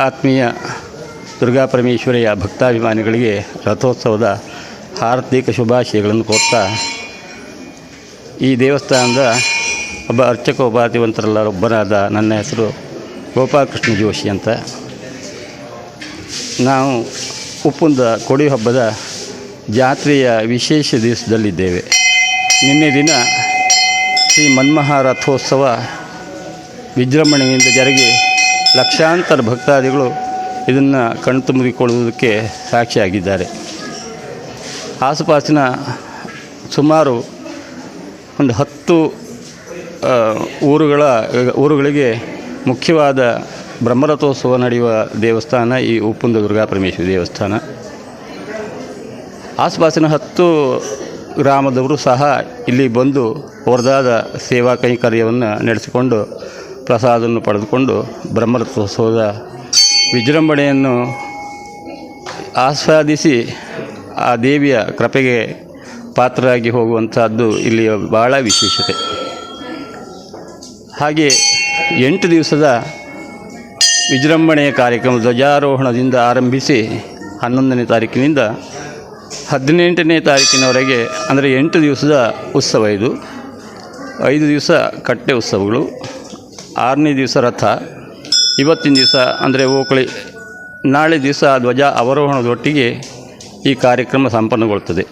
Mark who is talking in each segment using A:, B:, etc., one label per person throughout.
A: ಆತ್ಮೀಯ ದುರ್ಗಾ ಪರಮೇಶ್ವರಿಯ ಭಕ್ತಾಭಿಮಾನಿಗಳಿಗೆ ರಥೋತ್ಸವದ ಹಾರ್ದಿಕ ಶುಭಾಶಯಗಳನ್ನು ಕೋರ್ತಾ ಈ ದೇವಸ್ಥಾನದ ಒಬ್ಬ ಅರ್ಚಕ ಒಬ್ಬನಾದ ನನ್ನ ಹೆಸರು ಗೋಪಾಲಕೃಷ್ಣ ಜೋಶಿ ಅಂತ. ನಾವು ಉಪ್ಪುಂದ ಕೊಡಿ ಹಬ್ಬದ ಜಾತ್ರೆಯ ವಿಶೇಷ ದಿವಸದಲ್ಲಿದ್ದೇವೆ. ನಿನ್ನೆ ದಿನ ಶ್ರೀ ಮನ್ಮಹಾ ರಥೋತ್ಸವ ವಿಜೃಂಭಣೆಯಿಂದ ಜರುಗಿ ಲಕ್ಷಾಂತರ ಭಕ್ತಾದಿಗಳು ಇದನ್ನು ಕಣ್ತುಂಬಿಕೊಳ್ಳುವುದಕ್ಕೆ ಸಾಕ್ಷಿಯಾಗಿದ್ದಾರೆ. ಆಸುಪಾಸಿನ ಸುಮಾರು ಒಂದು ಹತ್ತು ಊರುಗಳ, ಊರುಗಳಿಗೆ ಮುಖ್ಯವಾದ ಬ್ರಹ್ಮರಥೋತ್ಸವ ನಡೆಯುವ ದೇವಸ್ಥಾನ ಈ ಉಪ್ಪುಂದ ದುರ್ಗಾ ಪರಮೇಶ್ವರಿ ದೇವಸ್ಥಾನ. ಆಸುಪಾಸಿನ ಹತ್ತು ಗ್ರಾಮದವರು ಸಹ ಇಲ್ಲಿ ಬಂದು ಹೊರದಾದ ಸೇವಾ ಕೈಂಕರ್ಯವನ್ನು ನಡೆಸಿಕೊಂಡು ಪ್ರಸಾದವನ್ನು ಪಡೆದುಕೊಂಡು ಬ್ರಹ್ಮರಥೋತ್ಸವದ ವಿಜೃಂಭಣೆಯನ್ನು ಆಸ್ವಾದಿಸಿ ಆ ದೇವಿಯ ಕೃಪೆಗೆ ಪಾತ್ರರಾಗಿ ಹೋಗುವಂಥದ್ದು ಇಲ್ಲಿಯ ಭಾಳ ವಿಶೇಷತೆ. ಹಾಗೆ ಎಂಟು ದಿವಸದ ವಿಜೃಂಭಣೆಯ ಕಾರ್ಯಕ್ರಮ ಧ್ವಜಾರೋಹಣದಿಂದ ಆರಂಭಿಸಿ ಹನ್ನೊಂದನೇ ತಾರೀಕಿನಿಂದ ಹದಿನೆಂಟನೇ ತಾರೀಕಿನವರೆಗೆ, ಅಂದರೆ ಎಂಟು ದಿವಸದ ಉತ್ಸವ ಇದು. ಐದು ದಿವಸ ಕಟ್ಟೆ ಉತ್ಸವಗಳು. ಆರನೇ ದಿವಸ ರಥ, ಇವತ್ತಿನ ದಿವಸ ಅಂದರೆ ಓಕಳಿ ನಾಳೆ ದಿವಸ ಧ್ವಜ ಅವರೋಹಣದೊಟ್ಟಿಗೆ ಈ ಕಾರ್ಯಕ್ರಮ ಸಂಪನ್ನಗೊಳ್ಳುತ್ತದೆ.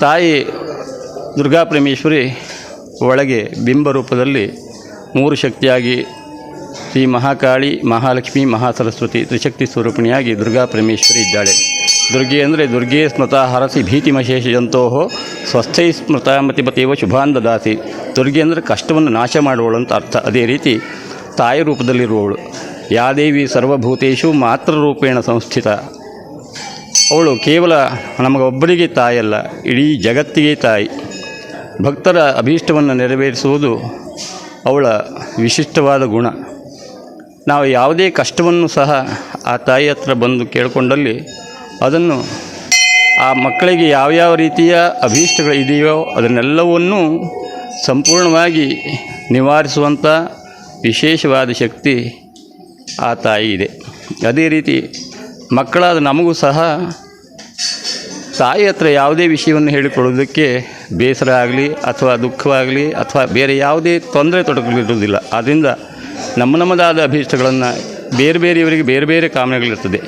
A: ತಾಯಿ ದುರ್ಗಾ ಪರಮೇಶ್ವರಿ ಒಳಗೆ ಬಿಂಬ ರೂಪದಲ್ಲಿ ಮೂರು ಶಕ್ತಿಯಾಗಿ ಶ್ರೀ ಮಹಾಕಾಳಿ, ಮಹಾಲಕ್ಷ್ಮಿ, ಮಹಾಸರಸ್ವತಿ ತ್ರಿಶಕ್ತಿ ಸ್ವರೂಪಿಣಿಯಾಗಿ ದುರ್ಗಾ ಪರಮೇಶ್ವರಿ ಇದ್ದಾಳೆ. ದುರ್ಗೆ ಅಂದರೆ ದುರ್ಗೆ ಸ್ಮೃತ ಹರಸಿ ಭೀತಿಮಶೇಷ ಜಂತೋ ಸ್ವಸ್ಥೈ ಸ್ಮೃತ ಮತಿಪತಿವ ಶುಭಾನ್ ದದಾತಿ ದುರ್ಗೆ ಅಂದರೆ ಕಷ್ಟವನ್ನು ನಾಶ ಮಾಡುವಳು ಅಂತ ಅರ್ಥ. ಅದೇ ರೀತಿ ತಾಯಿ ರೂಪದಲ್ಲಿರುವವಳು. ಯಾದೇವಿ ಸರ್ವಭೂತೇಶು ಮಾತೃ ರೂಪೇಣ ಸಂಸ್ಥಿತ. ಅವಳು ಕೇವಲ ನಮಗೊಬ್ಬರಿಗೆ ತಾಯಲ್ಲ ಇಡೀ ಜಗತ್ತಿಗೆ ತಾಯಿ. ಭಕ್ತರ ಅಭೀಷ್ಟವನ್ನು ನೆರವೇರಿಸುವುದು ಅವಳ ವಿಶಿಷ್ಟವಾದ ಗುಣ. ನಾವು ಯಾವುದೇ ಕಷ್ಟವನ್ನು ಸಹ ಆ ತಾಯಿ ಹತ್ರ ಬಂದು ಕೇಳಿಕೊಂಡಲ್ಲಿ ಅದನ್ನು ಆ ಮಕ್ಕಳಿಗೆ ಯಾವ್ಯಾವ ರೀತಿಯ ಅಭೀಷ್ಟಗಳು ಇದೆಯೋ ಅದನ್ನೆಲ್ಲವನ್ನೂ ಸಂಪೂರ್ಣವಾಗಿ ನಿವಾರಿಸುವಂಥ ವಿಶೇಷವಾದ ಶಕ್ತಿ ಆ ತಾಯಿ ಇದೆ. ಅದೇ ರೀತಿ ಮಕ್ಕಳಾದ ನಮಗೂ ಸಹ ತಾಯಿ ಹತ್ರ ಯಾವುದೇ ವಿಷಯವನ್ನು ಹೇಳಿಕೊಳ್ಳೋದಕ್ಕೆ ಬೇಸರ ಆಗಲಿ ಅಥವಾ ದುಃಖವಾಗಲಿ ಅಥವಾ ಬೇರೆ ಯಾವುದೇ ತೊಂದರೆ ತೊಡಗಲಿರುವುದಿಲ್ಲ ಆದ್ದರಿಂದ ನಮ್ಮ ನಮ್ಮದಾದ ಅಭೀಷ್ಟಗಳನ್ನು ಬೇರೆ ಬೇರೆಯವರಿಗೆ ಬೇರೆ ಬೇರೆ ಕಾಮನೆಗಳಿರ್ತದೆ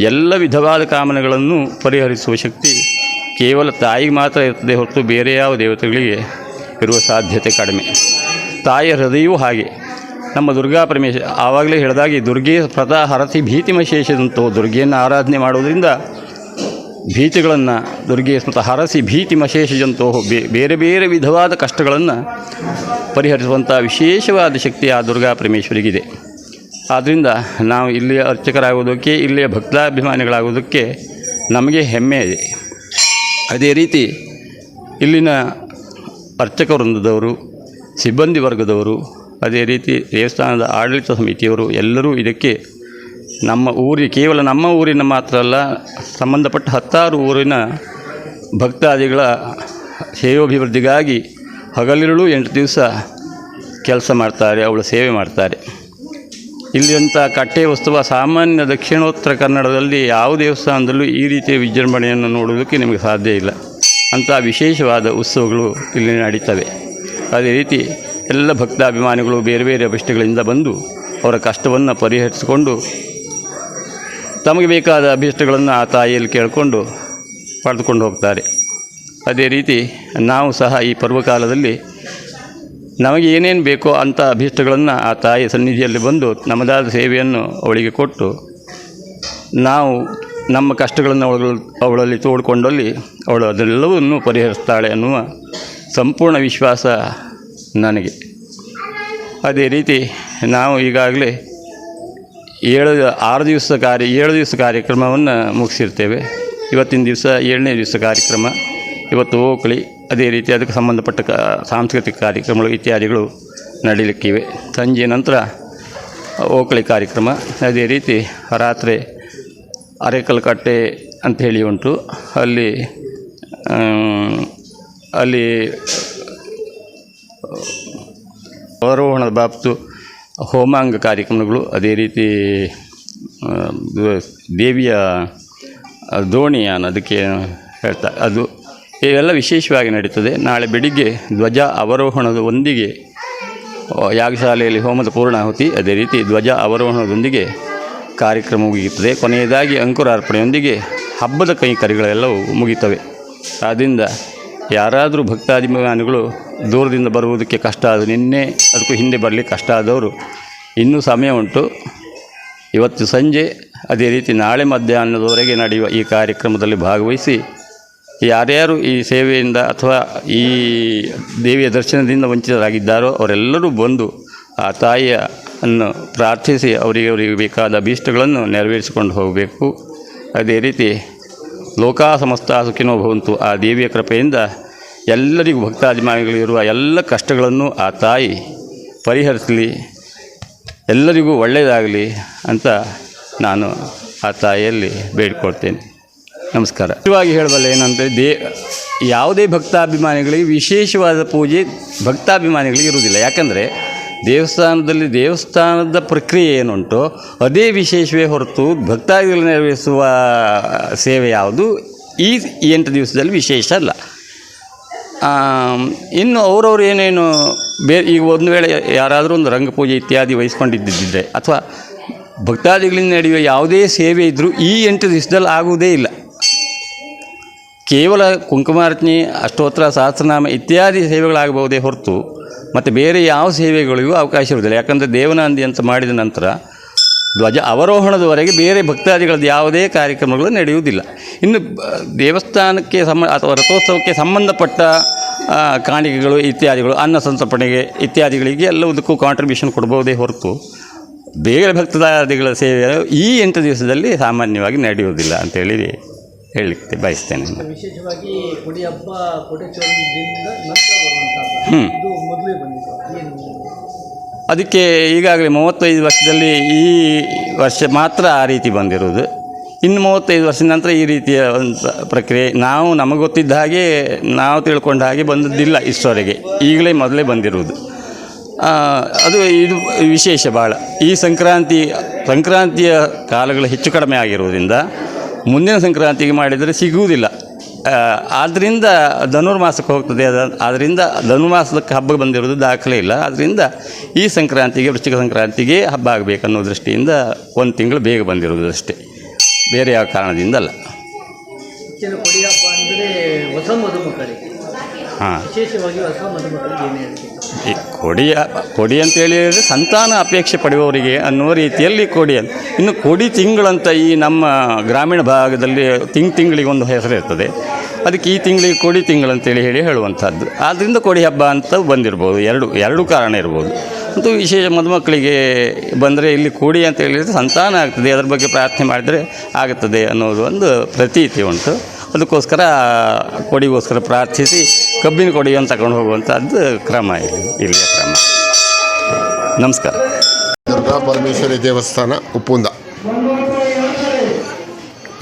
A: ಎಲ್ಲ ವಿಧವಾದ ಕಾಮನೆಗಳನ್ನು ಪರಿಹರಿಸುವ ಶಕ್ತಿ ಕೇವಲ ತಾಯಿಗೆ ಮಾತ್ರ ಇರ್ತದೆ ಹೊರತು ಬೇರೆ ಯಾವ ದೇವತೆಗಳಿಗೆ ಇರುವ ಸಾಧ್ಯತೆ ಕಡಿಮೆ. ತಾಯಿಯ ಹೃದಯವೂ ಹಾಗೆ. ನಮ್ಮ ದುರ್ಗಾ ಪರಮೇಶ್ವರ ಆವಾಗಲೇ ಹೇಳಿದಾಗಿ ದುರ್ಗೆ ಪ್ರತಾ ಹರತಿ ಭೀತಿಮಶೇಷದಂತೋ ದುರ್ಗೆಯನ್ನು ಆರಾಧನೆ ಮಾಡುವುದರಿಂದ ಭೀತಿಗಳನ್ನು ದುರ್ಗೆ ಸ್ಮೃತ ಹರಸಿ ಭೀತಿ ಮಶೇಷದಂತೋ ಬೇ- ಬೇರೆ ಬೇರೆ ವಿಧವಾದ ಕಷ್ಟಗಳನ್ನು ಪರಿಹರಿಸುವಂಥ ವಿಶೇಷವಾದ ಶಕ್ತಿ ಆ ದುರ್ಗಾ ಪರಮೇಶ್ವರಿಗಿದೆ. ಆದ್ದರಿಂದ ನಾವು ಇಲ್ಲಿಯ ಅರ್ಚಕರಾಗುವುದಕ್ಕೆ, ಇಲ್ಲಿಯ ಭಕ್ತಾಭಿಮಾನಿಗಳಾಗುವುದಕ್ಕೆ ನಮಗೆ ಹೆಮ್ಮೆ ಇದೆ. ಅದೇ ರೀತಿ ಇಲ್ಲಿನ ಅರ್ಚಕ ವೃಂದದವರು, ಸಿಬ್ಬಂದಿ ವರ್ಗದವರು, ಅದೇ ರೀತಿ ದೇವಸ್ಥಾನದ ಆಡಳಿತ ಸಮಿತಿಯವರು ಎಲ್ಲರೂ ಇದಕ್ಕೆ ನಮ್ಮ ಊರಿ, ಕೇವಲ ನಮ್ಮ ಊರಿನ ಮಾತ್ರ ಅಲ್ಲ, ಸಂಬಂಧಪಟ್ಟ ಹತ್ತಾರು ಊರಿನ ಭಕ್ತಾದಿಗಳ ಸೇವಾಭಿವೃದ್ಧಿಗಾಗಿ ಹಗಲಿರುಳು ಎಂಟು ದಿವಸ ಕೆಲಸ ಮಾಡ್ತಾರೆ, ಅವಳು ಸೇವೆ ಮಾಡ್ತಾರೆ. ಇಲ್ಲಿಯಂಥ ಕಟ್ಟೆ ಉತ್ಸವ ಸಾಮಾನ್ಯ ದಕ್ಷಿಣೋತ್ತರ ಕನ್ನಡದಲ್ಲಿ ಯಾವ ದೇವಸ್ಥಾನದಲ್ಲೂ ಈ ರೀತಿಯ ವಿಜೃಂಭಣೆಯನ್ನು ನೋಡುವುದಕ್ಕೆ ನಿಮಗೆ ಸಾಧ್ಯ ಇಲ್ಲ. ಅಂಥ ವಿಶೇಷವಾದ ಉತ್ಸವಗಳು ಇಲ್ಲಿ ನಡೀತವೆ. ಅದೇ ರೀತಿ ಎಲ್ಲ ಭಕ್ತಾಭಿಮಾನಿಗಳು ಬೇರೆ ಬೇರೆ ಅಭಿಷ್ಟಗಳಿಂದ ಬಂದು ಅವರ ಕಷ್ಟವನ್ನು ಪರಿಹರಿಸಿಕೊಂಡು ತಮಗೆ ಬೇಕಾದ ಅಭಿಷ್ಟಗಳನ್ನು ಆ ತಾಯಿಯಲ್ಲಿ ಕೇಳಿಕೊಂಡು ಪಡೆದುಕೊಂಡು ಹೋಗ್ತಾರೆ. ಅದೇ ರೀತಿ ನಾವು ಸಹ ಈ ಪರ್ವಕಾಲದಲ್ಲಿ ನಮಗೆ ಏನೇನು ಬೇಕೋ ಅಂಥ ಅಭೀಷ್ಟಗಳನ್ನು ಆ ತಾಯಿ ಸನ್ನಿಧಿಯಲ್ಲಿ ಬಂದು ನಮ್ಮದಾದ ಸೇವೆಯನ್ನು ಅವಳಿಗೆ ಕೊಟ್ಟು ನಾವು ನಮ್ಮ ಕಷ್ಟಗಳನ್ನು ಅವಳು ಅವಳಲ್ಲಿ ತೋಡಿಕೊಂಡಲ್ಲಿ ಅವಳು ಅದೆಲ್ಲವನ್ನೂ ಪರಿಹರಿಸ್ತಾಳೆ ಅನ್ನುವ ಸಂಪೂರ್ಣ ವಿಶ್ವಾಸ ನನಗೆ. ಅದೇ ರೀತಿ ನಾವು ಈಗಾಗಲೇ ಏಳು, ಆರು ದಿವಸ ಕಾರ್ಯ, ಏಳು ದಿವಸ ಕಾರ್ಯಕ್ರಮವನ್ನು ಮುಗಿಸಿರ್ತೇವೆ. ಇವತ್ತಿನ ದಿವಸ ಏಳನೇ ದಿವಸ ಕಾರ್ಯಕ್ರಮ. ಇವತ್ತು ಓಕಳಿ ಅದೇ ರೀತಿ ಅದಕ್ಕೆ ಸಂಬಂಧಪಟ್ಟ ಸಾಂಸ್ಕೃತಿಕ ಕಾರ್ಯಕ್ರಮಗಳು ಇತ್ಯಾದಿಗಳು ನಡೀಲಿಕ್ಕಿವೆ. ಸಂಜೆ ನಂತರ ಓಕಳಿ ಕಾರ್ಯಕ್ರಮ. ಅದೇ ರೀತಿ ರಾತ್ರಿ ಅರೆಕಲ್ ಕಟ್ಟೆ ಅಂಥೇಳಿ ಉಂಟು. ಅಲ್ಲಿ ಅಲ್ಲಿ ಅವರೋಹಣದ ಬಾಬ್ತು ಹೋಮಾಂಗ ಕಾರ್ಯಕ್ರಮಗಳು, ಅದೇ ರೀತಿ ದೇವಿಯ ದೋಣಿಯಾನ, ಅದಕ್ಕೆ ಹೇಳ್ತಾ, ಅದು ಇವೆಲ್ಲ ವಿಶೇಷವಾಗಿ ನಡೀತದೆ. ನಾಳೆ ಬೆಳಿಗ್ಗೆ ಧ್ವಜ ಅವರೋಹಣದೊಂದಿಗೆ ಯಾಗಶಾಲೆಯಲ್ಲಿ ಹೋಮದ ಪೂರ್ಣಾಹುತಿ ಅದೇ ರೀತಿ ಧ್ವಜ ಅವರೋಹಣದೊಂದಿಗೆ ಕಾರ್ಯಕ್ರಮ ಮುಗಿಯುತ್ತದೆ. ಕೊನೆಯದಾಗಿ ಅಂಕುರಾರ್ಪಣೆಯೊಂದಿಗೆ ಹಬ್ಬದ ಕೈಕರಿಗಳೆಲ್ಲವೂ ಮುಗಿತವೆ ಆದ್ದರಿಂದ ಯಾರಾದರೂ ಭಕ್ತಾಭಿಮಾನಿಗಳು ದೂರದಿಂದ ಬರುವುದಕ್ಕೆ ಕಷ್ಟ ಆದ ನಿನ್ನೆ, ಅದಕ್ಕೂ ಹಿಂದೆ ಬರಲಿಕ್ಕೆ ಕಷ್ಟ ಆದವರು, ಇನ್ನೂ ಸಮಯ ಉಂಟು. ಇವತ್ತು ಸಂಜೆ, ಅದೇ ರೀತಿ ನಾಳೆ ಮಧ್ಯಾಹ್ನದವರೆಗೆ ನಡೆಯುವ ಈ ಕಾರ್ಯಕ್ರಮದಲ್ಲಿ ಭಾಗವಹಿಸಿ ಯಾರ್ಯಾರು ಈ ಸೇವೆಯಿಂದ ಅಥವಾ ಈ ದೇವಿಯ ದರ್ಶನದಿಂದ ವಂಚಿತರಾಗಿದ್ದಾರೋ ಅವರೆಲ್ಲರೂ ಬಂದು ಆ ತಾಯಿಯ ಅನ್ನು ಪ್ರಾರ್ಥಿಸಿ ಅವರಿಗೆ ಅವರಿಗೆ ಬೇಕಾದ ಅಭೀಷ್ಟಗಳನ್ನು ನೆರವೇರಿಸಿಕೊಂಡು ಹೋಗಬೇಕು. ಅದೇ ರೀತಿ ಲೋಕಾ ಸಮಸ್ತ ಸುಖಿನೋ ಭವಂತು ಆ ದೇವಿಯ ಕೃಪೆಯಿಂದ ಎಲ್ಲರಿಗೂ ಭಕ್ತಾಭಿಮಾನಿಗಳಿರುವ ಎಲ್ಲ ಕಷ್ಟಗಳನ್ನು ಆ ತಾಯಿ ಪರಿಹರಿಸಲಿ, ಎಲ್ಲರಿಗೂ ಒಳ್ಳೆಯದಾಗಲಿ ಅಂತ ನಾನು ಆ ತಾಯಿಯಲ್ಲಿ ಬೇಡಿಕೊಳ್ತೇನೆ. ನಮಸ್ಕಾರ. ನಿಜವಾಗಿ ಹೇಳಬಲ್ಲ ಏನಂದರೆ ದೇ, ಯಾವುದೇ ಭಕ್ತಾಭಿಮಾನಿಗಳಿಗೆ ವಿಶೇಷವಾದ ಪೂಜೆ ಭಕ್ತಾಭಿಮಾನಿಗಳಿಗೆ ಇರುವುದಿಲ್ಲ. ಯಾಕಂದರೆ ದೇವಸ್ಥಾನದಲ್ಲಿ ದೇವಸ್ಥಾನದ ಪ್ರಕ್ರಿಯೆ ಏನುಂಟು ಅದೇ ವಿಶೇಷವೇ ಹೊರತು ಭಕ್ತಾದಿಗಳು ನೆರವೇರಿಸುವ ಸೇವೆ ಯಾವುದು ಈ ಎಂಟು ದಿವಸದಲ್ಲಿ ವಿಶೇಷ ಅಲ್ಲ. ಇನ್ನು ಅವರವ್ರು ಏನೇನು ಬೇ, ಈಗ ಒಂದು ವೇಳೆ ಯಾರಾದರೂ ಒಂದು ರಂಗಪೂಜೆ ಇತ್ಯಾದಿ ವಹಿಸ್ಕೊಂಡಿದ್ದಿದ್ದರೆ ಅಥವಾ ಭಕ್ತಾದಿಗಳಿಂದ ನಡೆಯುವ ಯಾವುದೇ ಸೇವೆ ಇದ್ದರೂ ಈ ಎಂಟು ದಿವಸದಲ್ಲಿ ಆಗುವುದೇ ಇಲ್ಲ. ಕೇವಲ ಕುಂಕುಮಾರ್ಚನೆ ಅಷ್ಟೋತ್ತರ ಸಹಸ್ರನಾಮ ಇತ್ಯಾದಿ ಸೇವೆಗಳಾಗಬಹುದೇ ಹೊರತು ಮತ್ತು ಬೇರೆ ಯಾವ ಸೇವೆಗಳಿಗೂ ಅವಕಾಶ ಇರುವುದಿಲ್ಲ. ಯಾಕಂದರೆ ದೇವನಾಂದಿ ಅಂತ ಮಾಡಿದ ನಂತರ ಧ್ವಜ ಅವರೋಹಣದವರೆಗೆ ಬೇರೆ ಭಕ್ತಾದಿಗಳದ್ದು ಯಾವುದೇ ಕಾರ್ಯಕ್ರಮಗಳು ನಡೆಯುವುದಿಲ್ಲ. ಇನ್ನು ದೇವಸ್ಥಾನಕ್ಕೆ ಸಂಬ, ಅಥವಾ ರಥೋತ್ಸವಕ್ಕೆ ಸಂಬಂಧಪಟ್ಟ ಕಾಣಿಕೆಗಳು ಇತ್ಯಾದಿಗಳು, ಅನ್ನ ಸಂತರ್ಪಣೆಗೆ ಇತ್ಯಾದಿಗಳಿಗೆ ಎಲ್ಲವುದಕ್ಕೂ ಕಾಂಟ್ರಿಬ್ಯೂಷನ್ ಕೊಡಬಹುದೇ ಹೊರತು ಬೇರೆ ಭಕ್ತಾದಿಗಳ ಸೇವೆ ಈ ಎಂಟು ದಿವಸದಲ್ಲಿ ಸಾಮಾನ್ಯವಾಗಿ ನಡೆಯುವುದಿಲ್ಲ ಅಂತೇಳಿ ಹೇಳಲಿಕ್ಕೆ ಬಯಸ್ತೇನೆ.
B: ವಿಶೇಷವಾಗಿ ಕೊಡಿ ಹಬ್ಬ
A: ಅದಕ್ಕೆ ಈಗಾಗಲೇ ಮೂವತ್ತೈದು ವರ್ಷದಲ್ಲಿ ಈ ವರ್ಷ ಮಾತ್ರ ಆ ರೀತಿ ಬಂದಿರುವುದು. ಇನ್ನು ಮೂವತ್ತೈದು ವರ್ಷದ ನಂತರ ಈ ರೀತಿಯ ಒಂದು ಪ್ರಕ್ರಿಯೆ ನಾವು ನಮಗೆ ಗೊತ್ತಿದ್ದ ಹಾಗೆ ನಾವು ತಿಳ್ಕೊಂಡ ಹಾಗೆ ಬಂದದ್ದಿಲ್ಲ ಇಷ್ಟವರೆಗೆ ಈಗಲೇ ಮೊದಲೇ ಬಂದಿರುವುದು. ಅದು ಇದು ವಿಶೇಷ ಭಾಳ. ಈ ಸಂಕ್ರಾಂತಿ ಸಂಕ್ರಾಂತಿಯ ಕಾಲಗಳು ಹೆಚ್ಚು ಕಡಿಮೆ ಆಗಿರುವುದರಿಂದ ಮುಂದಿನ ಸಂಕ್ರಾಂತಿಗೆ ಮಾಡಿದರೆ ಸಿಗುವುದಿಲ್ಲ. ಆದ್ದರಿಂದ ಧನುರ್ಮಾಸಕ್ಕೆ ಹೋಗ್ತದೆ. ಅದ ಆದ್ದರಿಂದ ಧನುರ್ಮಾಸಕ್ಕೆ ಹಬ್ಬ ಬಂದಿರೋದು ದಾಖಲೆ ಇಲ್ಲ. ಆದ್ದರಿಂದ ಈ ಸಂಕ್ರಾಂತಿಗೆ, ವೃಶ್ಚಿಕ ಸಂಕ್ರಾಂತಿಗೆ ಹಬ್ಬ ಆಗಬೇಕು ಅನ್ನೋ ದೃಷ್ಟಿಯಿಂದ ಒಂದು ತಿಂಗಳು ಬೇಗ ಬಂದಿರೋದು ಅಷ್ಟೇ. ಬೇರೆ ಯಾವ ಕಾರಣದಿಂದ ಅಲ್ಲ.
B: ಹೆಚ್ಚಿನ ಕೊಡಿ ಹಬ್ಬ ಅಂದರೆ ಹೊಸ ಮದುಮಕ್ಕಳಿಗೆ
A: ಹಾಂ. ಈ ಕೊಡಿ ಕೊಡಿ ಅಂತ ಹೇಳಿದರೆ ಸಂತಾನ ಅಪೇಕ್ಷೆ ಪಡೆಯುವವರಿಗೆ ಅನ್ನುವ ರೀತಿಯಲ್ಲಿ ಕೊಡಿ ಅಂತ. ಇನ್ನು ಕೊಡಿ ತಿಂಗಳಂತ ಈ ನಮ್ಮ ಗ್ರಾಮೀಣ ಭಾಗದಲ್ಲಿ ತಿಂಗ್ ತಿಂಗಳಿಗೆ ಒಂದು ಹೆಸರು ಇರ್ತದೆ. ಅದಕ್ಕೆ ಈ ತಿಂಗಳಿಗೆ ಕೊಡಿ ತಿಂಗಳಂತೇಳಿ ಹೇಳಿ ಹೇಳುವಂಥದ್ದು. ಆದ್ದರಿಂದ ಕೊಡಿ ಹಬ್ಬ ಅಂತ ಬಂದಿರ್ಬೋದು. ಎರಡು ಎರಡು ಕಾರಣ ಇರ್ಬೋದು. ಮತ್ತು ವಿಶೇಷ ಮದುಮಕ್ಕಳಿಗೆ ಬಂದರೆ ಇಲ್ಲಿ ಕೊಡಿ ಅಂತ ಹೇಳಿದರೆ ಸಂತಾನ ಆಗ್ತದೆ. ಅದರ ಬಗ್ಗೆ ಪ್ರಾರ್ಥನೆ ಮಾಡಿದರೆ ಆಗುತ್ತದೆ ಅನ್ನೋದು ಒಂದು ಪ್ರತೀತಿ ಉಂಟು. ಅದಕ್ಕೋಸ್ಕರ ಕೊಡಿಗೋಸ್ಕರ ಪ್ರಾರ್ಥಿಸಿ ಕಬ್ಬಿನ ಕೊಡಿಯನ್ನು ತಗೊಂಡು ಹೋಗುವಂಥದ್ದು ಕ್ರಮ ಇಲ್ಲಿ ಕ್ರಮ. ನಮಸ್ಕಾರ.
C: ದುರ್ಗಾ ಪರಮೇಶ್ವರಿ ದೇವಸ್ಥಾನ ಉಪ್ಪುಂದ.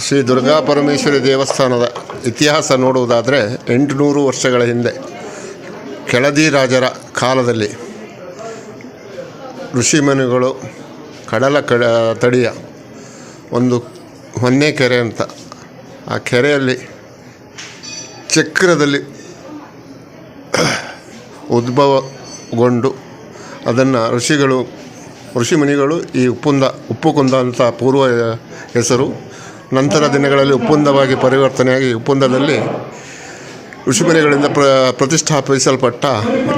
C: ಶ್ರೀ ದುರ್ಗಾ ಪರಮೇಶ್ವರಿ ದೇವಸ್ಥಾನದ ಇತಿಹಾಸ ನೋಡುವುದಾದರೆ ಎಂಟುನೂರು ವರ್ಷಗಳ ಹಿಂದೆ ಕೆಳದಿ ರಾಜರ ಕಾಲದಲ್ಲಿ ಋಷಿಮುನಿಗಳು ಕಡಲ ಕಡ, ತಡಿಯ ಒಂದು ಹೊನ್ನೆ ಕೆರೆ ಅಂತ ಆ ಕೆರೆಯಲ್ಲಿ, ಚಕ್ರದಲ್ಲಿ ಉದ್ಭವಗೊಂಡು ಅದನ್ನು ಋಷಿಗಳು ಋಷಿಮುನಿಗಳು ಈ ಉಪ್ಪುಂದ, ಉಪ್ಪುಕುಂದ ಅಂತ ಪೂರ್ವ ಹೆಸರು, ನಂತರ ದಿನಗಳಲ್ಲಿ ಉಪ್ಪುಂದವಾಗಿ ಪರಿವರ್ತನೆಯಾಗಿ ಉಪ್ಪುಂದದಲ್ಲಿ ಋಷಿಮುನಿಗಳಿಂದ ಪ್ರ, ಪ್ರತಿಷ್ಠಾಪಿಸಲ್ಪಟ್ಟ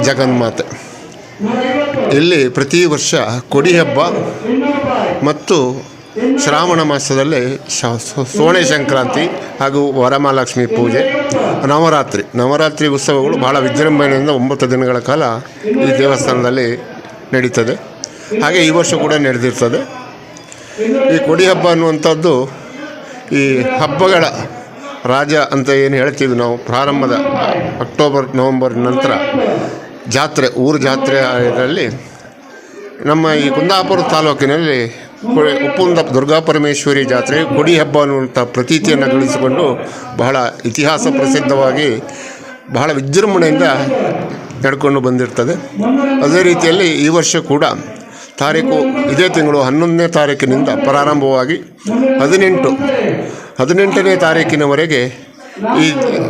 C: ಜಗನ್ಮಾತೆ. ಇಲ್ಲಿ ಪ್ರತಿ ವರ್ಷ ಕೊಡಿ ಹಬ್ಬ ಮತ್ತು ಶ್ರಾವಣ ಮಾಸದಲ್ಲಿ ಶ ಸೋಣೆ ಸಂಕ್ರಾಂತಿ ಹಾಗೂ ವರಮಹಾಲಕ್ಷ್ಮಿ ಪೂಜೆ. ನವರಾತ್ರಿ. ನವರಾತ್ರಿ ಉತ್ಸವಗಳು ಬಹಳ ವಿಜೃಂಭಣೆಯಿಂದ ಒಂಬತ್ತು ದಿನಗಳ ಕಾಲ ಈ ದೇವಸ್ಥಾನದಲ್ಲಿ ನಡೀತದೆ. ಹಾಗೆ ಈ ವರ್ಷ ಕೂಡ ನಡೆದಿರ್ತದೆ. ಈ ಕೊಡಿ ಹಬ್ಬ ಅನ್ನುವಂಥದ್ದು ಈ ಹಬ್ಬಗಳ ರಾಜ ಅಂತ ಏನು ಹೇಳ್ತೀವಿ ನಾವು, ಪ್ರಾರಂಭದ ಅಕ್ಟೋಬರ್, ನವಂಬರ್ ನಂತರ ಜಾತ್ರೆ, ಊರು ಜಾತ್ರೆ ಇದರಲ್ಲಿ ನಮ್ಮ ಈ ಕುಂದಾಪುರ ತಾಲೂಕಿನಲ್ಲಿ ಉಪ್ಪುಂದ ದುರ್ಗಾ ಪರಮೇಶ್ವರಿ ಜಾತ್ರೆ ಗುಡಿ ಹಬ್ಬ ಅನ್ನುವಂಥ ಪ್ರತೀತಿಯನ್ನು ಗಳಿಸಿಕೊಂಡು ಬಹಳ ಇತಿಹಾಸ ಪ್ರಸಿದ್ಧವಾಗಿ ಬಹಳ ವಿಜೃಂಭಣೆಯಿಂದ ನಡ್ಕೊಂಡು ಬಂದಿರ್ತದೆ. ಅದೇ ರೀತಿಯಲ್ಲಿ ಈ ವರ್ಷ ಕೂಡ ತಾರೀಕು ಇದೇ ತಿಂಗಳು ಹನ್ನೊಂದನೇ ತಾರೀಕಿನಿಂದ ಪ್ರಾರಂಭವಾಗಿ ಹದಿನೆಂಟು, ಹದಿನೆಂಟನೇ ತಾರೀಕಿನವರೆಗೆ ಈ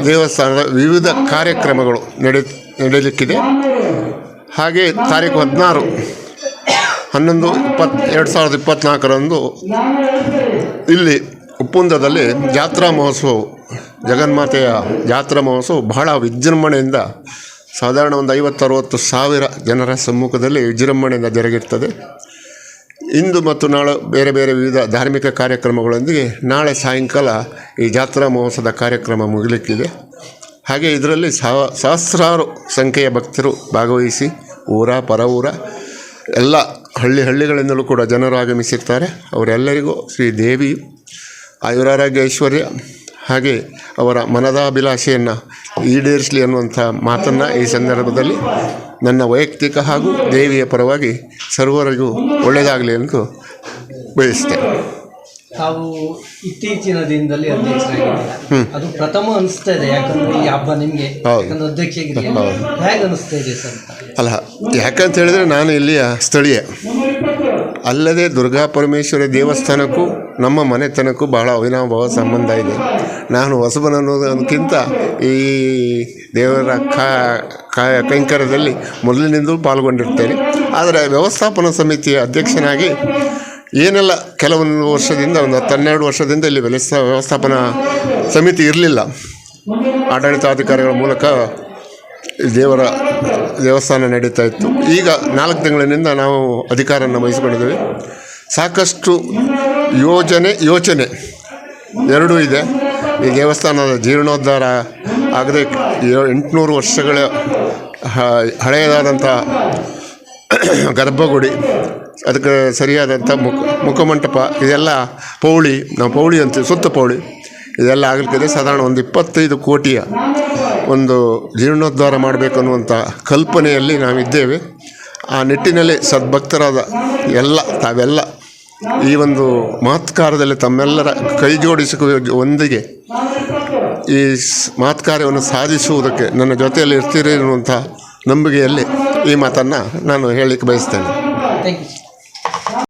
C: ದೇವಸ್ಥಾನದ ವಿವಿಧ ಕಾರ್ಯಕ್ರಮಗಳು ನಡೆ ನಡೆಯಲಿಕ್ಕಿದೆ ಹಾಗೆ ತಾರೀಕು ಹದಿನಾರು ಹನ್ನೊಂದು, ಇಪ್ಪತ್ತು, ಎರಡು ಸಾವಿರದ ಇಪ್ಪತ್ತ್ನಾಲ್ಕರಂದು ಇಲ್ಲಿ ಉಪ್ಪುಂದದಲ್ಲಿ ಜಾತ್ರಾ ಮಹೋತ್ಸವವು ಜಗನ್ಮಾತೆಯ ಜಾತ್ರಾ ಮಹೋತ್ಸವ ಬಹಳ ವಿಜೃಂಭಣೆಯಿಂದ ಸಾಧಾರಣ ಒಂದು ಐವತ್ತರವತ್ತು ಸಾವಿರ ಜನರ ಸಮ್ಮುಖದಲ್ಲಿ ವಿಜೃಂಭಣೆಯಿಂದ ಜರುಗಿರ್ತದೆ. ಇಂದು ಮತ್ತು ನಾಳೆ ಬೇರೆ ಬೇರೆ ವಿವಿಧ ಧಾರ್ಮಿಕ ಕಾರ್ಯಕ್ರಮಗಳೊಂದಿಗೆ ನಾಳೆ ಸಾಯಂಕಾಲ ಈ ಜಾತ್ರಾ ಮಹೋತ್ಸವದ ಕಾರ್ಯಕ್ರಮ ಮುಗಿಲಿಕ್ಕಿದೆ. ಹಾಗೆ ಇದರಲ್ಲಿ ಸಹಸ್ರಾರು ಸಂಖ್ಯೆಯ ಭಕ್ತರು ಭಾಗವಹಿಸಿ, ಊರ, ಪರ ಊರ, ಎಲ್ಲ ಹಳ್ಳಿ ಹಳ್ಳಿಗಳಿಂದಲೂ ಕೂಡ ಜನರು ಆಗಮಿಸಿರ್ತಾರೆ. ಅವರೆಲ್ಲರಿಗೂ ಶ್ರೀ ದೇವಿ, ಆಯುರಾರೋಗ್ಯ ಐಶ್ವರ್ಯ ಹಾಗೆ ಅವರ ಮನದಾಭಿಲಾಷೆಯನ್ನು ಈಡೇರಿಸಲಿ ಅನ್ನುವಂಥ ಮಾತನ್ನು ಈ ಸಂದರ್ಭದಲ್ಲಿ ನನ್ನ ವೈಯಕ್ತಿಕ ಹಾಗೂ ದೇವಿಯ ಪರವಾಗಿ ಸರ್ವರಿಗೂ ಒಳ್ಳೆಯದಾಗಲಿ ಎಂದು ಬಯಸ್ತೇನೆ.
B: ತಾವು ಇತ್ತೀಚಿನ ದಿನದಲ್ಲಿ ಅಧ್ಯಕ್ಷರಾಗಿದ್ದೀರಾ ಅದು ಪ್ರಥಮ ಅನಿಸ್ತಾ ಇದೆ ಯಾಕಂದ್ರೆ ಈ ಹಬ್ಬ ನಿಮ್ಗೆ
C: ಅಧ್ಯಕ್ಷ
B: ಯಾಕಂದ್ರೆ ಅಧ್ಯಕ್ಷಗಿರಿ ಹೇಗೆ ಅನಿಸ್ತಾ ಇದೆ ಸರ್?
C: ಅಲ್ಲ ಯಾಕಂತ ಹೇಳಿದ್ರೆ ನಾನು ಇಲ್ಲಿಯ ಸ್ಥಳೀಯ. ಅಲ್ಲದೆ ದುರ್ಗಾ ಪರಮೇಶ್ವರಿ ದೇವಸ್ಥಾನಕ್ಕೂ ನಮ್ಮ ಮನೆತನಕ್ಕೂ ಬಹಳ ಅವಿನಾಭಾವ ಸಂಬಂಧ ಇದೆ. ನಾನು ಹೊಸಬನ ಅನ್ನೋದಕ್ಕಿಂತ ಈ ದೇವರ ಕಾ- ಕೈಂಕರ್ಯದಲ್ಲಿ ಮೊದಲಿನಿಂದಲೂ ಪಾಲ್ಗೊಂಡಿರ್ತೇನೆ. ಆದರೆ ವ್ಯವಸ್ಥಾಪನಾ ಸಮಿತಿಯ ಅಧ್ಯಕ್ಷನಾಗಿ ಏನೆಲ್ಲ ಕೆಲವೊಂದು ವರ್ಷದಿಂದ ಒಂದು ಹತ್ತು ಹನ್ನೆರಡು ವರ್ಷದಿಂದ ಇಲ್ಲಿ ವ್ಯವಸ್ಥಾ ವ್ಯವಸ್ಥಾಪನಾ ಸಮಿತಿ ಇರಲಿಲ್ಲ. ಆಡಳಿತಾಧಿಕಾರಿಗಳ ಮೂಲಕ ದೇವರ ದೇವಸ್ಥಾನ ನಡೀತಾ ಇತ್ತು. ಈಗ ನಾಲ್ಕು ತಿಂಗಳಿನಿಂದ ನಾವು ಅಧಿಕಾರವನ್ನು ವಹಿಸಿಕೊಂಡಿದ್ದೇವೆ. ಸಾಕಷ್ಟು ಯೋಜನೆ ಯೋಚನೆ ಎರಡೂ ಇದೆ. ಈ ದೇವಸ್ಥಾನದ ಜೀರ್ಣೋದ್ಧಾರ ಆಗದೆ ಎಂಟುನೂರು ವರ್ಷಗಳ ಹಳೆಯದಾದಂಥ ಗರ್ಭಗುಡಿ. ಅದಕ್ಕೆ ಸರಿಯಾದಂಥ ಮುಖ, ಮುಖಮಂಟಪ, ಇದೆಲ್ಲ ಪೌಳಿ. ನಾವು ಪೌಳಿ ಅಂತೀವಿ, ಸುತ್ತ ಪೌಳಿ. ಇದೆಲ್ಲ ಆಗಲಿಕ್ಕಿದೆ. ಸಾಧಾರಣ ಒಂದು ಇಪ್ಪತ್ತೈದು ಕೋಟಿಯ ಒಂದು ಜೀರ್ಣೋದ್ಧಾರ ಮಾಡಬೇಕು ಅನ್ನುವಂಥ ಕಲ್ಪನೆಯಲ್ಲಿ ನಾವಿದ್ದೇವೆ. ಆ ನಿಟ್ಟಿನಲ್ಲಿ ಸದ್ಭಕ್ತರಾದ ಎಲ್ಲ, ತಾವೆಲ್ಲ ಈ ಒಂದು ಮಹತ್ಕಾರದಲ್ಲಿ ತಮ್ಮೆಲ್ಲರ ಕೈ ಜೋಡಿಸುವ ಒಂದಿಗೆ ಈ ಮಹತ್ಕಾರ್ಯವನ್ನು ಸಾಧಿಸುವುದಕ್ಕೆ ನನ್ನ ಜೊತೆಯಲ್ಲಿ ಇರ್ತೀರಿ ಅನ್ನುವಂಥ ನಂಬಿಕೆಯಲ್ಲಿ ಈ ಮಾತನ್ನು ನಾನು ಹೇಳಲಿಕ್ಕೆ ಬಯಸ್ತೇನೆ.